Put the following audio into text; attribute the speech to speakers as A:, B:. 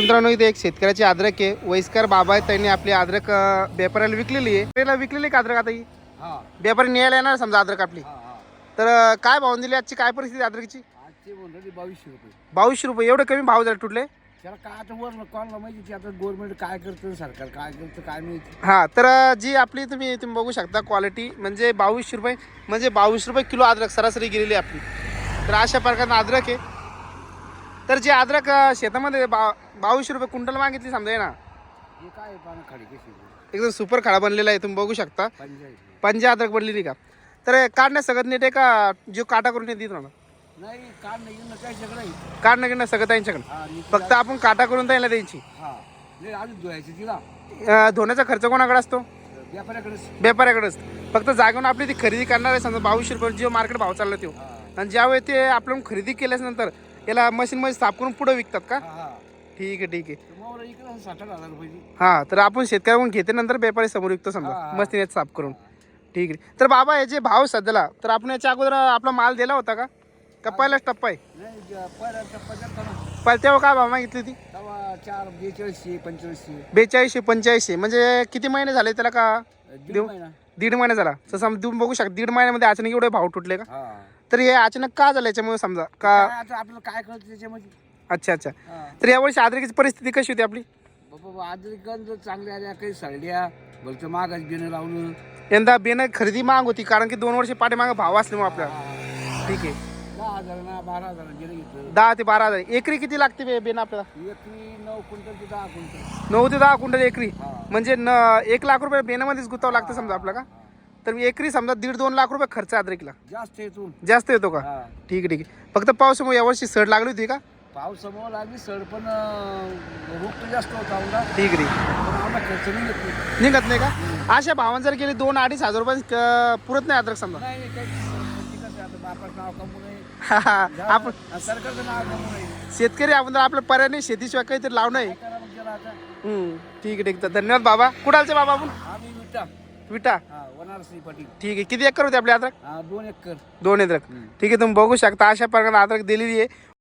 A: मित्रांनो इथे एक शेतकऱ्याची अद्रक आहे. वयस्कर बाबा आहेत त्यांनी आपली अद्रक व्यापाऱ्याला विकलेली आहे. त्याला विकलेली का अद्रक आता ही?
B: हा.
A: व्यापारी न्यायला येणार समजा अद्रक आपली. तर काय भाव दिली आजची काय परिस्थिती आहे अद्रकची
B: बावीसशे रुपये.
A: बावीसशे रुपये. एवढे कमी भाव झाले तुटले?
B: त्याला काय आता वर कोणाला माहिती की आता गव्हर्नमेंट काय करतं सरकार काय करतं काय माहिती?
A: हा तर जी आपली तुम्ही तुम्ही बघू शकता क्वालिटी म्हणजे बावीसशे रुपये म्हणजे बावीस रुपये किलो अद्रक सरासरी गेलेली आहे आपली. तर अशा प्रकारचं अद्रक आहे. तर जे अद्रक शेतामध्ये बा बावीसशे रुपये क्विंटल मागितली समजा आहे ना?
B: हे काय पानं खाली कशी
A: एकदम सुपर खडा बनलेला आहे तुम्ही बघू शकता.
B: पंचायत
A: पंजा अद्रक बनलेली का? तर काढण्यास सगळं नीट आहे का? जो काटा करून देत ना?
B: नाही काढ नाही काय सगळं आहे.
A: काढणं सगळं त्यांच्याकडे.
B: हा नीट
A: फक्त आपण काटा करून द्यायला द्यायची.
B: हा. नाही अजून धुवायची तिला.
A: अं, धुण्याचा खर्च कोणाकडे असतो?
B: व्यापाऱ्याकडेच
A: व्यापाऱ्याकडेच. फक्त जागेवर आपली ती खरेदी करणार आहे समजा बावीसशे रुपये जो मार्केट भाव चालला तो.
B: हा.
A: आणि ज्यावेळी ते आपण खरेदी केल्यानंतर याला मशीनमध्ये साफ करून पुढे विकतात का? ठीक आहे ठीक आहे.
B: इकडे साठ हजार
A: हां तर आपण शेतकऱ्याकडून घेते नंतर व्यापारी समोर विकतो समजा. मशीन साफ करून. ठीक आहे. तर बाबा याचे भाव सध्याला तर आपण याच्या अगोदर आपला माल दिला होता का? का पहिलाच टप्पा आहे?
B: पहिला
A: तेव्हा काय भाव मागितली होती?
B: चार बेचाळीसशे पंचेचाळीसशे.
A: बेचाळीसशे पंच्याऐंशी म्हणजे किती महिने झाले त्याला का?
B: दीड? महिना.
A: झाला. तसं तुम्ही बघू शकता दीड महिन्यामध्ये अचानक एवढे भाव तुटले का? तर हे अचानक का झालं याच्यामुळे समजा? का
B: काय आता आपल्याला काय कळतं त्याच्यामध्ये?
A: अच्छा अच्छा.
B: हा.
A: तर यावर्षी आद्रकीची परिस्थिती कशी होती आपली?
B: बाबा आदरिकन चांगल्या आल्या काही सरड्या भलतं मागाच बिनं लावलं
A: यंदा बेनं खरेदी माग होती कारण की दोन वर्ष पाठीमागं भाव असल्यामुळे आपल्याला.
B: हा.
A: ठीक आहे.
B: दहा हजार ना बारा हजार गेलं घेतलं
A: दहा ते बारा हजार. एकरी किती लागते बे- बेनं आपल्याला?
B: एकरी नऊ क्विंटल ते दहा क्विंटल.
A: नऊ ते दहा क्विंटल एकरी.
B: हा.
A: म्हणजे न एक लाख रुपये बेनामध्येच गुतावं लागतं समजा आपल्याला का? तर एकरी समजा दीड दोन लाख रुपये खर्च अद्रकीला.
B: जास्त येतो
A: जास्त येतो का?
B: हा.
A: ठीक आहे ठीक आहे. फक्त पावसामुळे यावर्षी सड लागली होती का?
B: पाऊस समोर लागली सड पण जास्त होता
A: ठीक आहे ठीक आहे.
B: पण औंधा खर्च नाही येत नाही.
A: निघत नाही का? अशा भावान जर गेली दोन अडीच हजार रुपये क- पुरत नाही अद्रक समजा.
B: नाही नाही, काही नाही. कसं आहे, आता बापाचं नाव कमवू नये.
A: हा, हा. आपण
B: आणि सरकारचं नाव कमवू नये.
A: शेतकरी आपण तर आपल्या पर्याय नाही शेतीशिवाय काहीतरी लावणं आहे.
B: काय करा मग जरा आता?
A: हम्म, ठीक आहे ठीक आहे. धन्यवाद बाबा. कुणालचे बाबा आपण?
B: आम्ही विटा
A: विटा?
B: हा वनारसी पाटील.
A: ठीक आहे. किती एकर होते आपली अद्रक?
B: हा दोन एकर.
A: दोन अद्रक ठीक आहे तुम्ही बघू शकता अशा प्रकारे अद्रक दिलेली आहे.